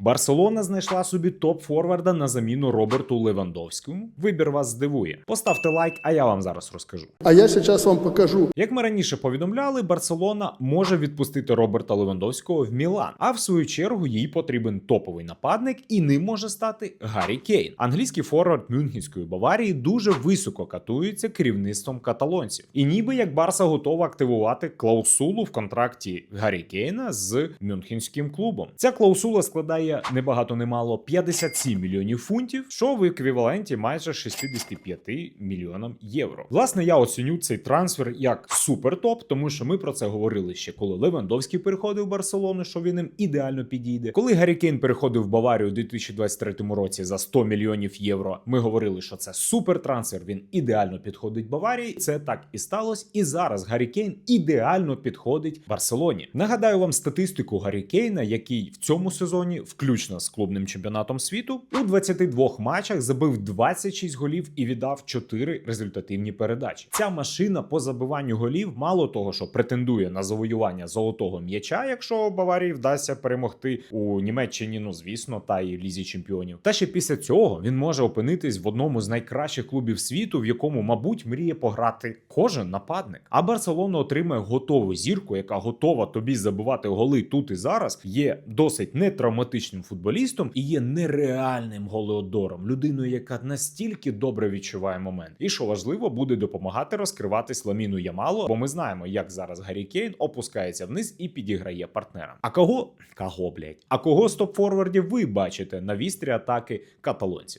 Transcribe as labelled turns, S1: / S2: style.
S1: Барселона знайшла собі топ-форварда на заміну Роберту Левандовському. Вибір вас здивує. Поставте лайк, а я вам зараз розкажу.
S2: А я сейчас вам покажу.
S1: Як ми раніше повідомляли, Барселона може відпустити Роберта Левандовського в Мілан. А в свою чергу їй потрібен топовий нападник, і ним може стати Гаррі Кейн. Англійський форвард Мюнхенської Баварії дуже високо катується керівництвом каталонців. І ніби як Барса готова активувати клаусулу в контракті Гаррі Кейна з Мюнхенським клубом. Ця клаусула складає не багато не мало 57 мільйонів фунтів, що в еквіваленті майже 65 мільйонам євро. Власне, я оціню цей трансфер як супер топ, тому що ми про це говорили ще коли Левандовський переходив в Барселону, що він їм ідеально підійде. Коли Гаррі Кейн переходив в Баварію у 2023 році за 100 мільйонів євро. Ми говорили, що це супер трансфер. Він ідеально підходить Баварії. Це так і сталося. І зараз Гаррі Кейн ідеально підходить Барселоні. Нагадаю вам статистику Гаррі Кейна, який в цьому сезоні, включно з клубним чемпіонатом світу, у 22 матчах забив 26 голів і віддав 4 результативні передачі. Ця машина по забиванню голів, мало того, що претендує на завоювання золотого м'яча, якщо Баварії вдасться перемогти у Німеччині, ну звісно, та і лізі чемпіонів. Та ще після цього він може опинитись в одному з найкращих клубів світу, в якому, мабуть, мріє пограти кожен нападник. А Барселона отримає готову зірку, яка готова тобі забивати голи тут і зараз. Є досить нетравматичним футболістом і є нереальним голеодором, людиною, яка настільки добре відчуває момент. І що важливо, буде допомагати розкриватись Ламіну Ямало, бо ми знаємо, як зараз Гаррі Кейн опускається вниз і підіграє партнерам. А кого кого блять? А кого з топ-форвардів ви бачите на вістрі атаки каталонців?